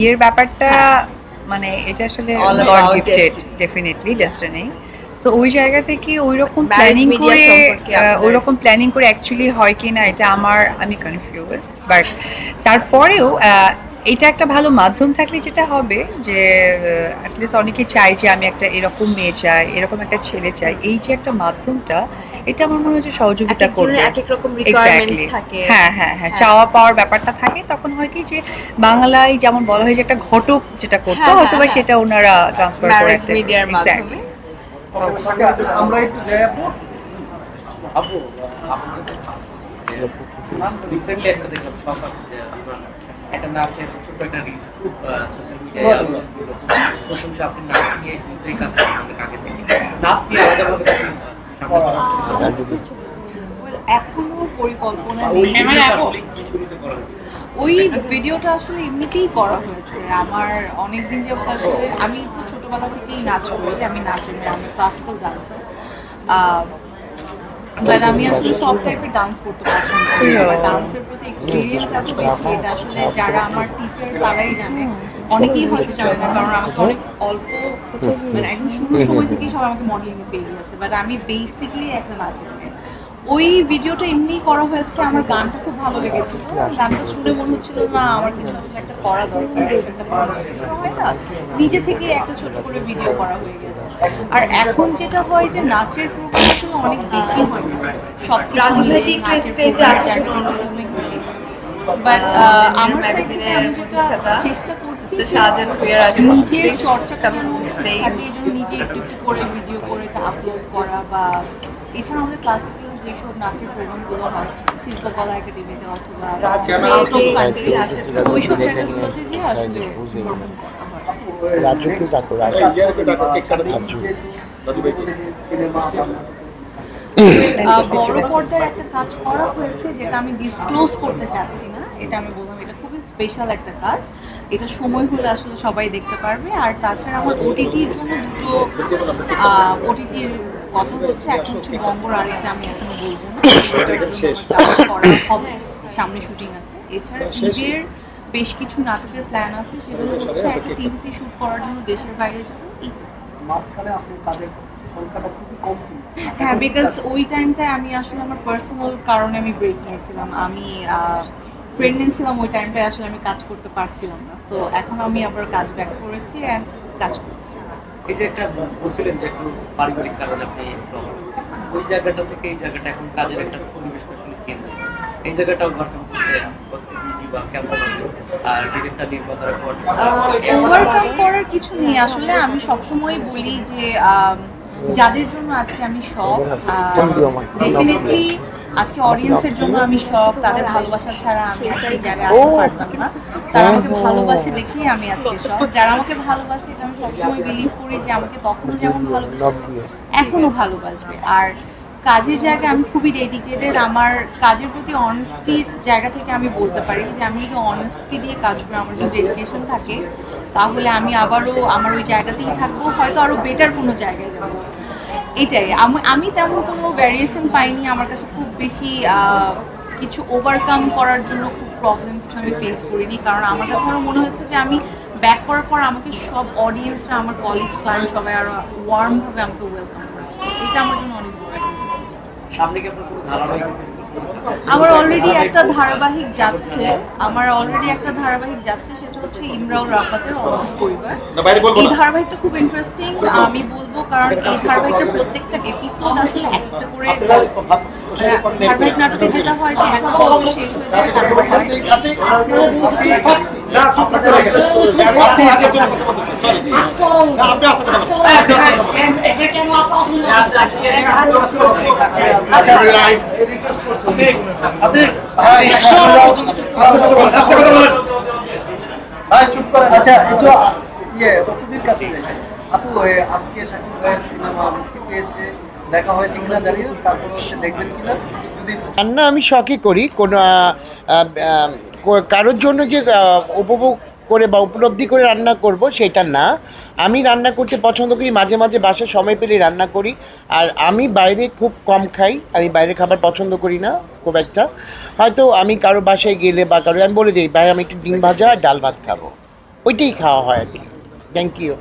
বিয়ের ব্যাপারটা মানে এটা আসলে all God gifted. Definitely destiny so ওই জায়গা থেকে ওই রকম প্ল্যানিং করে ওই রকম প্ল্যানিং করে অ্যাকচুয়ালি হয় কিনা এটা আমার আমি কনফিউজড বাট তারপরেও এটা একটা ভালো মাধ্যম থাকলে যেটা হবে যে অ্যাটলিস্ট অনেকে চাই যে আমি একটা এরকম মেয়ে চাই এরকম একটা ছেলে চাই। এই যে একটা মাধ্যমটা এটা আমার মনে হয় যে সহযোগিতা করবে। এক এক রকম রিকোয়ারমেন্টস থাকে। হ্যাঁ হ্যাঁ হ্যাঁ। হ্যাঁ। চাওয়া পাওয়ার ব্যাপারটা থাকে। তখন হয় কি যে বাংলায় যেমন বলা হয় যে একটা ঘটক যেটা করতো হ্যাঁ, হয়তো বা হ্যাঁ, সেটা ওনারা ট্রান্সফার করে একটা মিডিয়ার মাধ্যমে। আমরা একটু যাই আপু। আপু রিসেন্টলি একটা দেখলাম একটা নাচের ছোট একটা রিলস খুব সোশ্যাল মিডিয়ায় প্রশংসা আপনি নাচ নিয়ে শুরুতেই কাজ আগে থেকে। নাচ নিয়ে আলাদাভাবে Well, এখনও পরিকল্পনা ওই নেই। হয়েছে? ওই ভিডিওটা আসলে এমনিতেই করা হয়েছে। আমার অনেক দিন যাবত আসলে আমি তো ছোটবেলা থেকেই নাচ করি আমি নাচের আমি ক্লাসিক্যাল ডান্সার বাট আমি আসলে সব টাইপের ডান্স করতে পছন্দ করি। আমার ডান্সের প্রতি এক্সপিরিয়েন্স এত বেশি এটা আসলে যারা আমার টিচার তারাই জানে। অনেকেই হয়তো জানে না কারণ আমাকে অনেক অল্প মানে একদম শুরু সময় থেকেই সবাই আমাকে মডেলিং এ পেয়ে গেছে। বাট আমি বেসিক্যালি একটা নাচের ওই ভিডিওটা এমনি করা হয়েছে আমার গানটা ভালো লেগেছিল। গানটা শুনে মনে হচ্ছিল না আমার কিছু আসলে একটা করা দরকার একটা করা কিছু হয় না নিজে থেকে একটা ছোট করে ভিডিও করা হয়ে গেছে। আর এখন যেটা হয় যে নাচের প্রোগ্রাম অনেক বেশি হয়। সব রাজনৈতিক আসার বাট আমার সাইড থেকে আমি যেটা চেষ্টা করছি শাহজাহান ভুঁইয়ার আগে নিজের চর্চাটা নিজে একটু একটু করে ভিডিও করে এটা আপলোড করা বা এছাড়া আমাদের ক্লাসিক্যাল যেসব নাচের প্রোগ্রামগুলো হয় শিল্পকলা একাডেমিতে অথবা ওইসব জায়গাগুলোতে যে আসলে ডাকো বড় পর্দার একটা কাজ করা হয়েছে যেটা আমি ডিসক্লোজ করতে চাচ্ছি না এটা আমি বললাম এটা খুবই স্পেশাল একটা কাজ। এটা সময় হলে আসলে সবাই দেখতে পারবে। আর তাছাড়া আমার ওটিটির জন্য দুটো ওটিটির কথা হচ্ছে একটা হচ্ছে বঙ্গর আর এটা আমি এখনও বলব না হবে সামনে শুটিং আছে। এছাড়া ঈদের বেশ কিছু নাটকের প্ল্যান আছে সেগুলো হচ্ছে একটা টিভিসি শুট করার জন্য দেশের বাইরে যাব। এই মাঝখানে আপনার কাজের হ্যাঁ বিকজ ওই টাইমটায় আমি আসলে আমার পার্সোনাল কারণে আমি ব্রেক নিয়েছিলাম। আমি প্রেগনেন্ট ছিলাম ওই টাইমটায় আসলে আমি কাজ করতে পারছিলাম না। সো এখন আমি আবার কাজ ব্যাক করেছি অ্যান্ড কাজ করছি। এই যে একটা বলছিলেন যে একটু পারিবারিক কারণে আপনি ওই জায়গাটা থেকে এই জায়গাটা এখন কাজের একটা পরিবেশ আসলে চেঞ্জ হয়েছে। এই জায়গাটা ওভারকাম করতে ইজি বা কেমন আর নির্মাতারা ওভারকাম করার কিছু নেই। আসলে আমি সবসময় বলি যে যাদের জন্য আজকে আমি শখ ডেফিনেটলি আজকে অডিয়েন্সের জন্য আমি শখ তাদের ভালোবাসা ছাড়া আমি আজকে এই জায়গায় আসতে পারতাম না। তারা আমাকে ভালোবাসে দেখেই আমি আজকে শখ। যারা আমাকে ভালোবাসে এটা আমি সবসময় বিলিভ করি যে আমাকে তখনও যেমন ভালোবেসেছে এখনও ভালোবাসবে। আর কাজের জায়গায় আমি খুবই ডেডিকেটেড আমার কাজের প্রতি অনেস্টির জায়গা থেকে আমি বলতে পারি যে আমি যদি অনেস্টি দিয়ে কাজ করি আমার যদি ডেডিকেশন থাকে তাহলে আমি আবারও আমার ওই জায়গাতেই থাকব। হয়তো আরও বেটার কোনো জায়গায় যাব। এটাই। আমি- তেমন কোনো ভ্যারিয়েশন পাইনি। আমার কাছে খুব বেশি কিছু ওভারকাম করার জন্য খুব প্রবলেম কিছু আমি ফেস করিনি। কারণ আমার কাছে আরও মনে হচ্ছে যে আমি ব্যাক করার পর আমাকে সব অডিয়েন্সরা আমার কলিগস ক্লায়েন্ট সবাই আরও ওয়ার্মভাবে আমাকে ওয়েলকাম করেছে। এটা আমার জন্য অনেক। সামনে কি আপনার কোনো ধারাবাহিক আমার অলরেডি একটা ধারাবাহিক যাচ্ছে আমার অলরেডি একটা ধারাবাহিক যাচ্ছে সেটা হচ্ছে ইমরাউল রাফাতের পরিবার এই ধারাবাহিকটা খুব ইন্টারেস্টিং আমি বলব কারণ এই ধারাবাহিকটার প্রত্যেকটা এপিসোড আসলে একটা করে ধারাবাহিক নাটকে যেটা হয় যে একটা গল্প শেষ হয়ে যায় আচ্ছা একটু ইয়ে তপুদির কাছে আপু আজকে শাকিব ভাইয়ের সিনেমা মুক্তি পেয়েছে দেখা হয়েছে কিনা জানি না তারপর হচ্ছে দেখবেন কিনা। রান্না আমি শখই করি। কোনো কারোর জন্য যে উপভোগ করে বা উপলব্ধি করে রান্না করব, সেটা না। আমি রান্না করতে পছন্দ করি, মাঝে মাঝে বাসায় সময় পেলে রান্না করি। আর আমি বাইরে খুব কম খাই, আমি বাইরে খাবার পছন্দ করি না, খুব একটা। হয়তো আমি কারও বাসায় গেলে বা কারও, আমি বলে দিই, ভাই, আমি একটু ডিম ভাজা আর ডাল ভাত খাব। ওইটাই খাওয়া হয় আর কি। Thank you